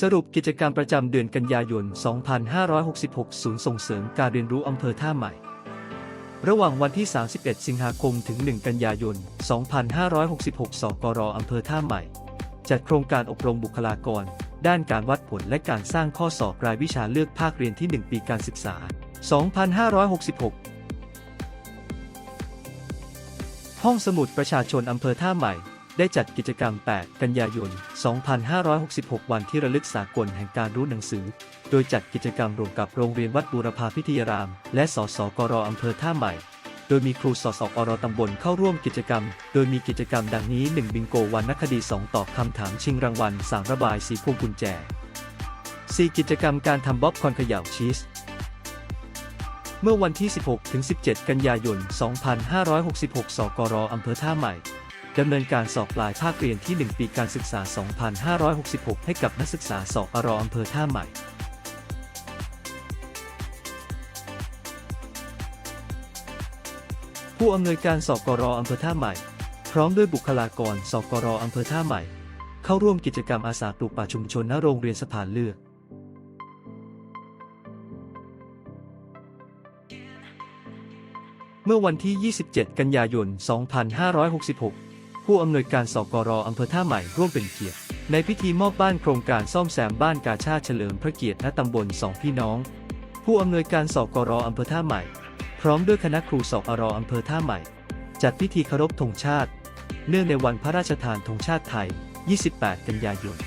สรุปกิจกรรมประจำเดือนกันยายน 2566 ศูนย์ส่งเสริมการเรียนรู้อำเภอท่าใหม่ ระหว่างวันที่ 31 สิงหาคม ถึง 1 กันยายน 2566 สกรอำเภอท่าใหม่ จัดโครงการอบรมบุคลากร ด้านการวัดผลและการสร้างข้อสอบรายวิชาเลือกภาคเรียนที่ 1 ปีการศึกษา 2566 ห้องสมุดประชาชนอำเภอท่าใหม่ ได้จัดกิจกรรม 8 กันยายน 2566 วันที่ระลึกสากลแห่งการรู้หนังสือ โดยจัดกิจกรรมร่วมกับโรงเรียนวัดบูรพาพิทยาราม และสสกรอำเภอท่าใหม่ โดยมีครูสสอรตำบลเข้าร่วมกิจกรรม โดยมีกิจกรรมดังนี้ 1 บิงโกวันนักคดี 2 ตอบคำถามชิงรางวัล 3 ระบายสีพวงกุญแจ 4 กิจกรรมการทำบ๊อบคอนเขย่าชีสเมื่อวันที่ 16 ถึง 17 กันยายน 2566 สกรอำเภอท่าใหม่ ดำเนินการสอบปลายภาคเรียนที่ 1 ปีการศึกษา 2566 ให้กับนักศึกษาสอบอรออำเภอท่าใหม่ผู้อำนวยการสกรอำเภอท่าใหม่ พร้อมด้วยบุคลากรสกรอำเภอท่าใหม่ เข้าร่วมกิจกรรมอาสาปลูกป่าชุมชนณโรงเรียนสะพานเลือก เมื่อวันที่ 27 กันยายน 2566 ผู้อำนวยการสกรอำเภอท่าใหม่ร่วมเป็นเกียรติ ในพิธีมอบบ้านโครงการซ่อมแซมบ้านกาชาเฉลิมพระเกียรติณตำบลสองพี่น้อง ผู้อำนวยการสกรอำเภอท่าใหม่ พร้อมด้วยคณะครูสกรอำเภอท่าใหม่ จัดพิธีเคารพธงชาติ เนื่องในวันพระราชทานธงชาติไทย 28 กันยายน